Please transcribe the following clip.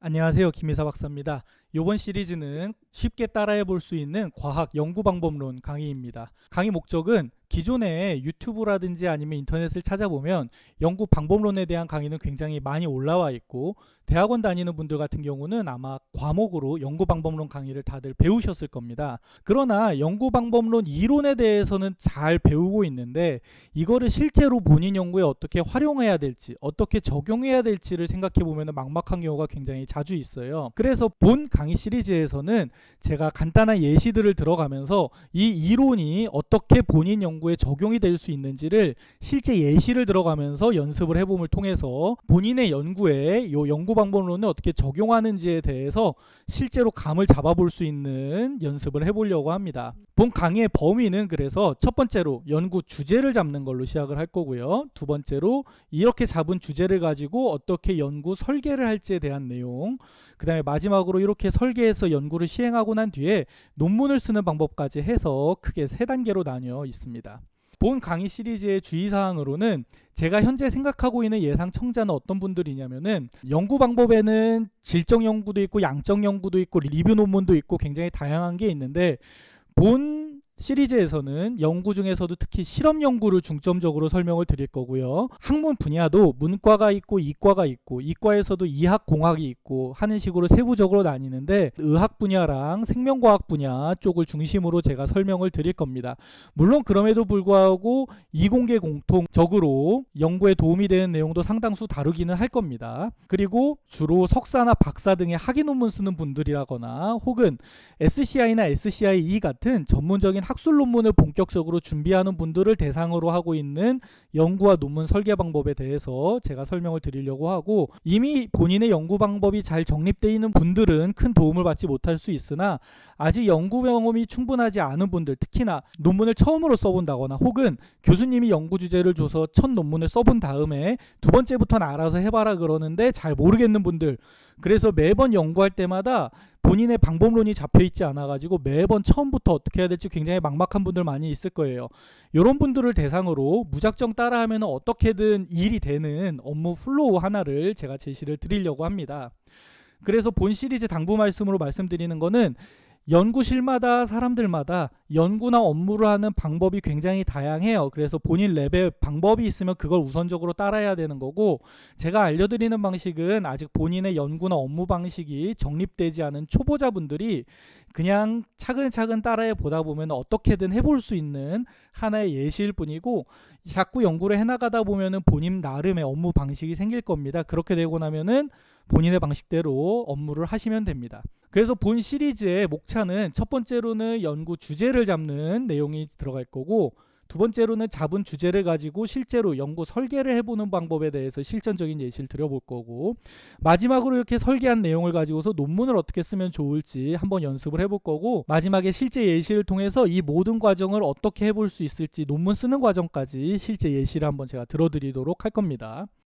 안녕하세요. 김희사 박사입니다. 이번 시리즈는 쉽게 따라해 볼 수 있는 과학 연구 방법론 강의입니다. 강의 목적은 기존에 유튜브라든지 아니면 인터넷을 찾아보면 연구 방법론에 대한 강의는 굉장히 많이 올라와 있고 대학원 다니는 분들 같은 경우는 아마 과목으로 연구 방법론 강의를 다들 배우셨을 겁니다. 그러나 연구 방법론 이론에 대해서는 잘 배우고 있는데 이거를 실제로 본인 연구에 어떻게 활용해야 될지 어떻게 적용해야 될지를 생각해 보면 막막한 경우가 굉장히 자주 있어요. 그래서 본 강의 시리즈에서는 제가 간단한 예시들을 들어가면서 이 이론이 어떻게 본인 연구 에 적용이 될 수 있는지를 실제 예시를 들어가면서 연습을 해봄을 통해서 본인의 연구에 요 연구 방법론을 어떻게 적용하는지에 대해서 실제로 감을 잡아볼 수 있는 연습을 해보려고 합니다. 본 강의의 범위는 그래서 첫 번째로 연구 주제를 잡는 걸로 시작을 할 거고요. 두 번째로 이렇게 잡은 주제를 가지고 어떻게 연구 설계를 할지에 대한 내용, 그 다음에 마지막으로 이렇게 설계해서 연구를 시행하고 난 뒤에 논문을 쓰는 방법까지 해서 크게 세 단계로 나뉘어 있습니다. 본 강의 시리즈의 주의사항으로는 제가 현재 생각하고 있는 예상 청자는 어떤 분들이냐면은 연구 방법에는 질적 연구도 있고 양적 연구도 있고 리뷰 논문도 있고 굉장히 다양한 게 있는데 본 시리즈에서는 연구 중에서도 특히 실험 연구를 중점적으로 설명을 드릴 거고요. 학문 분야도 문과가 있고 이과가 있고 이과에서도 이학 공학이 있고 하는 식으로 세부적으로 나뉘는데 의학 분야랑 생명과학 분야 쪽을 중심으로 제가 설명을 드릴 겁니다. 물론 그럼에도 불구하고 이공계 공통적으로 연구에 도움이 되는 내용도 상당수 다루기는 할 겁니다. 그리고 주로 석사나 박사 등의 학위 논문 쓰는 분들이라거나 혹은 SCI나 SCIE 같은 전문적인 학술 논문을 본격적으로 준비하는 분들을 대상으로 하고 있는 연구와 논문 설계 방법에 대해서 제가 설명을 드리려고 하고 이미 본인의 연구 방법이 잘 정립되어 있는 분들은 큰 도움을 받지 못할 수 있으나 아직 연구 경험이 충분하지 않은 분들 특히나 논문을 처음으로 써본다거나 혹은 교수님이 연구 주제를 줘서 첫 논문을 써본 다음에 두 번째부터는 알아서 해봐라 그러는데 잘 모르겠는 분들 그래서 매번 연구할 때마다 본인의 방법론이 잡혀 있지 않아 가지고 매번 처음부터 어떻게 해야 될지 굉장히 막막한 분들 많이 있을 거예요. 이런 분들을 대상으로 무작정 따라하면 어떻게든 일이 되는 업무 플로우 하나를 제가 제시를 드리려고 합니다. 그래서 본 시리즈 당부 말씀으로 말씀드리는 거는 연구실마다 사람들마다 연구나 업무를 하는 방법이 굉장히 다양해요. 그래서 본인 랩에 방법이 있으면 그걸 우선적으로 따라야 되는 거고 제가 알려드리는 방식은 아직 본인의 연구나 업무 방식이 정립되지 않은 초보자분들이 그냥 차근차근 따라해 보다 보면 어떻게든 해볼 수 있는 하나의 예시일 뿐이고 자꾸 연구를 해나가다 보면은 본인 나름의 업무 방식이 생길 겁니다. 그렇게 되고 나면은 본인의 방식대로 업무를 하시면 됩니다. 그래서 본 시리즈의 목차는 첫 번째로는 연구 주제를 잡는 내용이 들어갈 거고 두 번째로는 잡은 주제를 가지고 실제로 연구 설계를 해보는 방법에 대해서 실전적인 예시를 드려볼 거고 마지막으로 이렇게 설계한 내용을 가지고서 논문을 어떻게 쓰면 좋을지 한번 연습을 해볼 거고 마지막에 실제 예시를 통해서 이 모든 과정을 어떻게 해볼 수 있을지 논문 쓰는 과정까지 실제 예시를 한번 제가 들어드리도록 할 겁니다.